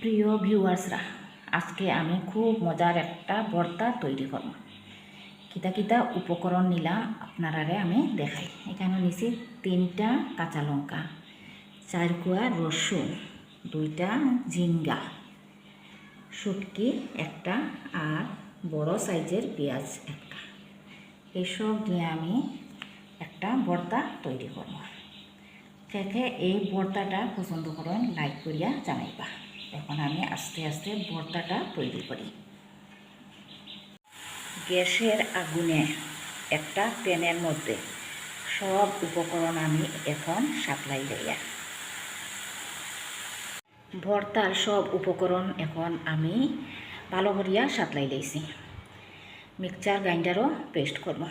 প্রিয় ভিউয়ার্সরা, আজকে আমি খুব মজার একটা ভর্তা তৈরি করব। কিতা কিতা উপকরণ নিলাম আপনারারে আমি দেখাই। এখানে নিছি তিনটা কাঁচা লঙ্কা, চার কুয়া রসুন, দুইটা ঝিঙ্গা, শুটকি একটা আর বড় সাইজের পেঁয়াজ একটা। এসব দিয়ে আমি একটা ভর্তা তৈরি করব। কে এই ভর্তাটা পছন্দ করেন, লাইক করিয়া জানাইবা। এখন আমি আস্তে আস্তে ভর্তাটা তৈরি করি। গ্যাসের আগুনে একটা প্যানের মধ্যে সব উপকরণ আমি এখন সাপ্লাই লইয়া ভর্তার সব উপকরণ এখন আমি ভালো করিয়া সাপ্লাই লইছি মিক্সচার গ্রাইন্ডারও পেস্ট করব।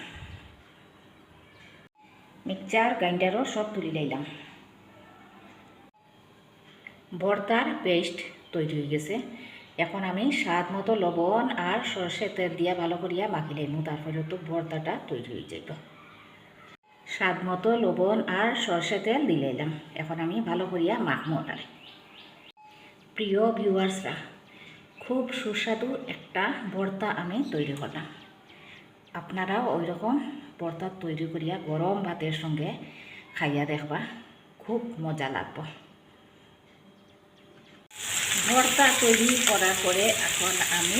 মিক্সচার গ্রাইন্ডারও সব তুলি লইলাম ভর্তার পেস্ট তৈরি হয়ে গেছে। এখন আমি স্বাদ মতো লবণ আর সর্ষে তেল দিয়া ভালো করিয়া মাখি লাইমু তারপরে তো ভর্তাটা তৈরি হয়ে যাইব। স্বাদ মতো লবণ আর সর্ষে তেল দিলাইলাম এখন আমি ভালো করিয়া মাখমু ওটারে প্রিয় ভিউয়ার্সরা, খুব সুস্বাদু একটা ভর্তা আমি তৈরি করলাম। আপনারাও ওই রকম ভর্তা তৈরি করিয়া গরম ভাতের সঙ্গে খাইয়া দেখবা, খুব মজা লাগবে। ভর্তা তৈরি করার পরে এখন আমি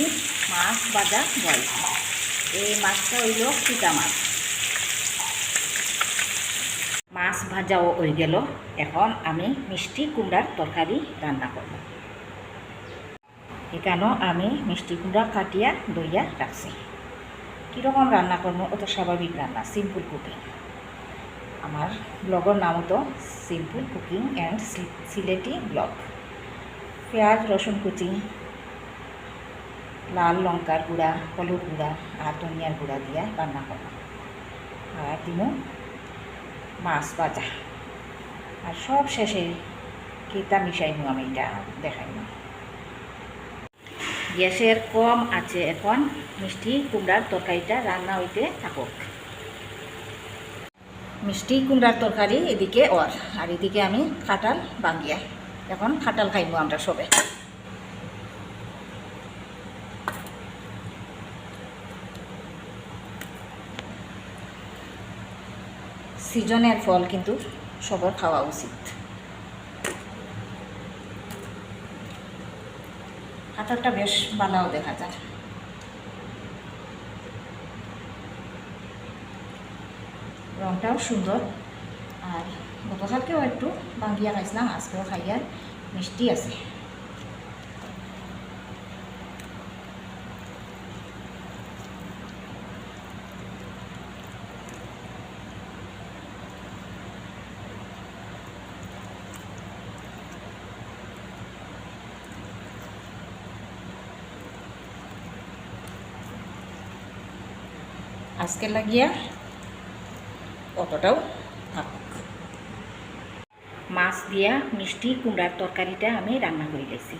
মাছ ভাজা বলছি এই মাছটা হইল পিতা মাছ। মাছ ভাজাও হয়ে গেল। এখন আমি মিষ্টি কুমড়ার তরকারি রান্না করব। এখানেও আমি মিষ্টি কুমড়া কাটিয়া দইয়া রাখছি। কীরকম রান্না করব ও তো স্বাভাবিক রান্না সিম্পল কুকিং আমার ব্লগের নামও তো simple cooking and Sylheti blog পেঁয়াজ, রসুন কুচি, লাল লঙ্কার গুঁড়া, হলুদ গুঁড়া আর ধনিয়ার গুঁড়া দিয়া রান্না করব আর দিমু মাছ ভাজা। আর সব শেষে কিতা মিশাইমু আমি এটা দেখাই দেখাইমু। গ্যাসের কম আছে এখন, মিষ্টি কুমড়ার তরকারিটা রান্না হইতে থাকুক। মিষ্টি কুমড়ার তরকারি এদিকে ওর, আর এদিকে আমি খাটাল বাঙ্গিয়া। এখন খাটাল খাইব আমরা সবে। সিজনের ফল কিন্তু সবার খাওয়া উচিত। কাঁঠালটা বেশ ভালোও দেখা যায়। রংটাও সুন্দর। আর গতকালকেও একটু বাঙ্গিয়া খাইছিলাম আজকেও খাইয়ার মিষ্টি আছে। আজকে লাগিয়া অতটাও থাকুক মাছ দিয়া মিষ্টি কুমড়ার তরকারিটা আমি রান্না করে লেছি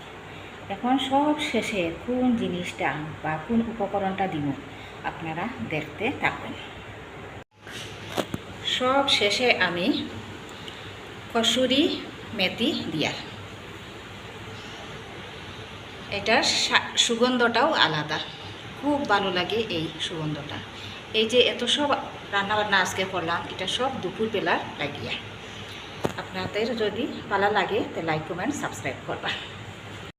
এখন সব শেষে কোন জিনিসটা বা কোন উপকরণটা দিব আপনারা দেখতে থাকবেন। সব শেষে আমি কসুরি মেথি দিয়া। এটার সুগন্ধটাও আলাদা। খুব ভালো লাগে এই সুগন্ধটা। এই যে এত সব রান্নাবান্না আজকে করলাম, এটা সব দুপুরবেলার লাগিয়া আপনাদের যদি ভালো লাগে তো লাইক কমেন্ট সাবস্ক্রাইব করবা।